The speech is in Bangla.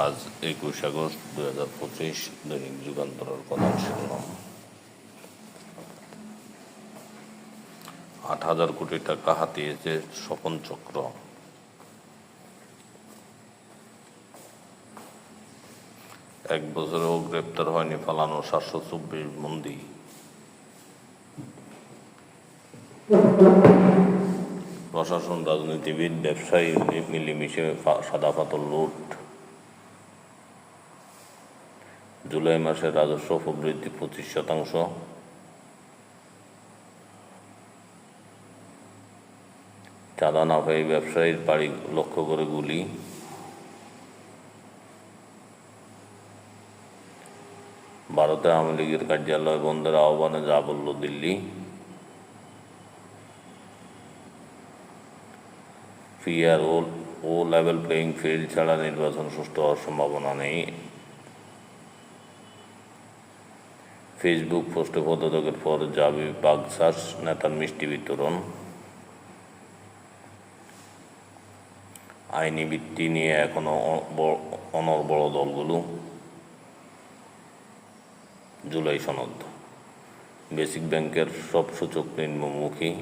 আজ একুশ আগস্ট দু হাজার পঁচিশ দৈনিক যুগান্তরের প্রধান শিরোনাম। আট হাজার কোটি টাকা হাতিয়েছে স্বপন চক্র। এক বছরেও গ্রেপ্তার হয়নি পালানো সাতশো চব্বিশ বন্দি। প্রশাসন, রাজনীতিবিদ, ব্যবসায়ী মিলেমিশে সাদা পাতল লুট। জুলাই মাসে রাজস্ব প্রবৃদ্ধি পঁচিশ শতাংশ। চাঁদা না পেয়ে ব্যবসায়ীর বাড়ি লক্ষ্য করে গুলি। ভারতে আওয়ামী লীগের কার্যালয় বন্ধের আহ্বানে যা বলল দিল্লি। ও ও লেভেল প্লেয়িং ফিল্ড ছাড়া নির্বাচন সুষ্ঠু হওয়ার সম্ভাবনা নেই। ফেসবুক পোস্টে পদত্যাগের পর জাবি বাগসাস, নেতার মিষ্টি বিতরণ। আইনি ভিত্তি নিয়ে এখনও অ- বড় অনর্বড় দলগুলো। জুলাই সনদ। বেসিক ব্যাংকের সব সূচক নিম্নমুখী